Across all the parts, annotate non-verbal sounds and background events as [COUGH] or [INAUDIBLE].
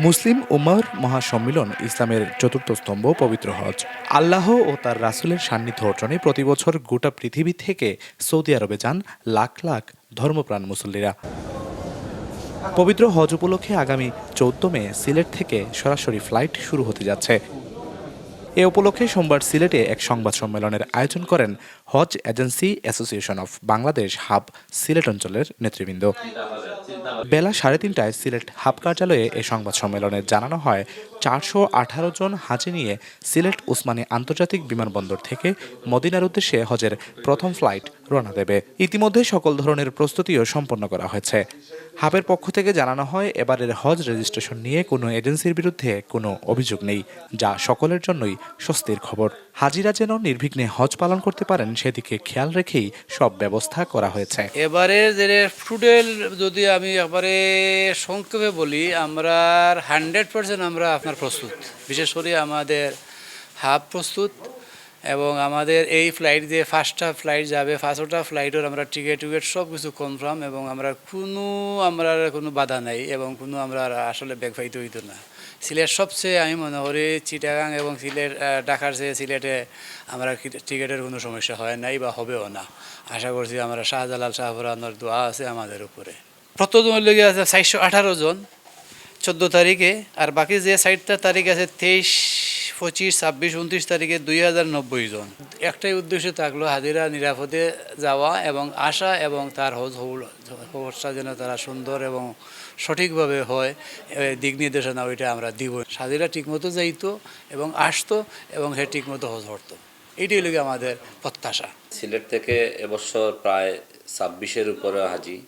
মুসলিম উম্মার মহাসম্মিলন ইসলামের চতুর্থ স্তম্ভ, পবিত্র হজ। আল্লাহ ও তার রাসুলের সান্নিধ্য অর্জনে প্রতি বছর গোটা পৃথিবী থেকে সৌদি আরবে যান লাখ লাখ ধর্মপ্রাণ মুসল্লিরা। পবিত্র হজ উপলক্ষে আগামী চৌদ্দ মে সিলেট থেকে সরাসরি ফ্লাইট শুরু হতে যাচ্ছে। এ উপলক্ষে সোমবার সিলেটে এক সংবাদ সম্মেলনের আয়োজন করেন Hajj agency association of Bangladesh HAAB Sylhet অঞ্চলের নেতৃবৃন্দ। বেলা সাড়ে তিনটায় সিলেট হাব কার্যালয়ে এ সংবাদ সম্মেলনে জানানো হয়, চারশো আঠারো জন হাজি নিয়ে সিলেট উসমানী আন্তর্জাতিক বিমানবন্দর থেকে মদিনার উদ্দেশ্যে হজের প্রথম ফ্লাইট রওনা দেবে। ইতিমধ্যে সকল ধরনের প্রস্তুতিও সম্পন্ন করা হয়েছে। হাবের পক্ষ থেকে জানানো হয়, এবারের হজ রেজিস্ট্রেশন নিয়ে কোনো এজেন্সির বিরুদ্ধে কোনো অভিযোগ নেই, যা সকলের জন্যই স্বস্তির খবর। হাজিরা যেন নির্বিঘ্নে হজ পালন করতে পারেন, সেদিকে খেয়াল রেখেই সব ব্যবস্থা করা হয়েছে। এবারে যে যদি আমি একবারে সংক্ষেপে বলি, আমরা হান্ড্রেড পার্সেন্ট আমরা আপনার প্রস্তুত। বিশেষ করে আমাদের হাফ প্রস্তুত এবং আমাদের এই ফ্লাইট যে ফার্স্টটা ফ্লাইট যাবে ফার্স্টটা ফ্লাইটের আমরা টিকিট টিকিট সব কিছু কনফার্ম এবং আমরা কোনো আমরা কোনো বাধা নাই এবং কোনো আমরা আসলে ব্যাগ ফাইতে হইতো না। সিলেট সবচেয়ে আমি মনে করি চিটাগাং এবং সিলেট ঢাকার চেয়ে সিলেটে আমরা টিকিটের কোনো সমস্যা হয় নাই বা হবেও না। আশা করছি আমরা শাহজালাল শাহপুরানোর দোয়া আছে আমাদের উপরে। প্রথম লেগে আছে চারশো আঠারো জন, চোদ্দ তারিখে, আর বাকি যে সাইটটা তারিখ আছে তেইশ পঁচিশ, ছাব্বিশ, উনত্রিশ তারিখে দুই হাজার নব্বই জন। একটাই উদ্দেশ্য থাকল হাজিরা, নিরাপদে যাওয়া এবং আসা এবং তার হজ হজটা যেন তারা সুন্দর এবং সঠিকভাবে হয় দিক নির্দেশনা ওইটা আমরা দিব। হাজিরা ঠিকমতো যাইতো এবং আসতো এবং সে ঠিকমতো হজ হতো এইটাই লোক আমাদের প্রত্যাশা। সিলেট থেকে এবছর প্রায় ছাব্বিশের উপরে হাজি।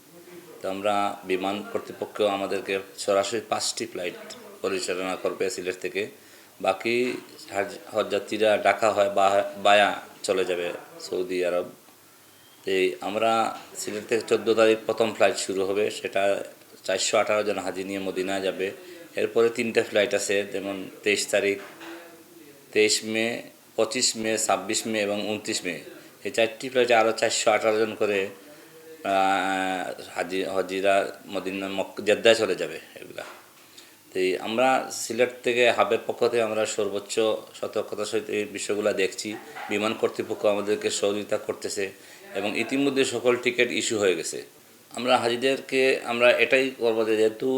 তো আমরা বিমান কর্তৃপক্ষ আমাদেরকে সরাসরি পাঁচটি ফ্লাইট পরিচালনা করবে সিলেট থেকে। বাকি হাজ- হজযাত্রীরা ডাকা হয় বায়া চলে যাবে সৌদি আরব। তো এই আমরা সিলেট থেকে চোদ্দ তারিখ প্রথম ফ্লাইট শুরু হবে, সেটা চারশো আঠারো জন হাজি নিয়ে মদিনা যাবে। এরপরে তিনটে ফ্লাইট আছে, যেমন তেইশ তারিখ, তেইশ মে, পঁচিশ মে, ছাব্বিশ মে এবং উনত্রিশ মে। এই চারটি ফ্লাইটে আরও চারশো আঠারো জন করে হাজি হাজিরা মদিনা মক জেদ্দায় চলে যাবে এগুলা। তো আমরা সিলেট থেকে হাবের পক্ষ থেকে আমরা সর্বোচ্চ সতর্কতার সহিত এই বিষয়গুলো দেখছি। বিমান কর্তৃপক্ষ আমাদেরকে সহযোগিতা করতেছে এবং ইতিমধ্যে সকল টিকিট ইস্যু হয়ে গেছে। আমরা হাজিদেরকে আমরা এটাই করব যে যেহেতু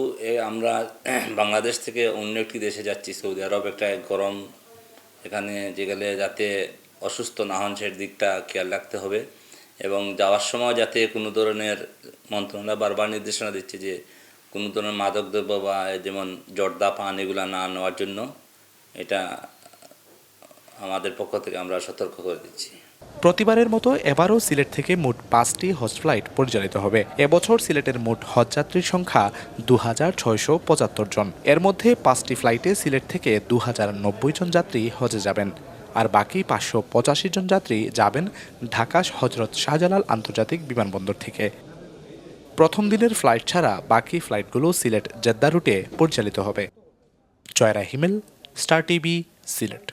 আমরা [CLEARS THROAT] বাংলাদেশ থেকে অন্য একটি দেশে যাচ্ছি, সৌদি আরব একটা গরম এখানে যে গেলে যাতে অসুস্থ না হন সেই দিকটা খেয়াল রাখতে হবে এবং যাওয়ার সময় যাতে কোনো ধরনের মন্ত্রণালয় বারবার নির্দেশনা দিচ্ছে যে কোনো ধরনের মাদকদ্রব্য বা যেমন জর্দা পান এগুলো না নেওয়ার জন্য এটা আমাদের পক্ষ থেকে আমরা সতর্ক করে দিচ্ছি। প্রতিবারের মতো এবারও সিলেট থেকে মোট পাঁচটি হজ ফ্লাইট পরিচালিত হবে। এবছর সিলেটের মোট হজযাত্রীর সংখ্যা দু হাজার ছয়শো পঁচাত্তর জন। এর মধ্যে পাঁচটি ফ্লাইটে সিলেট থেকে দু হাজার নব্বই জন যাত্রী হজে যাবেন। আর বাকি পাঁচশো পঁচাশি জন যাত্রী যাবেন ঢাকা, হজরত শাহজালাল আন্তর্জাতিক বিমানবন্দর থেকে। প্রথম দিনের ফ্লাইট ছাড়া বাকি ফ্লাইটগুলো সিলেট জেদ্দা রুটে পরিচালিত হবে। জয়রা হিমেল স্টার টিভি সিলেট।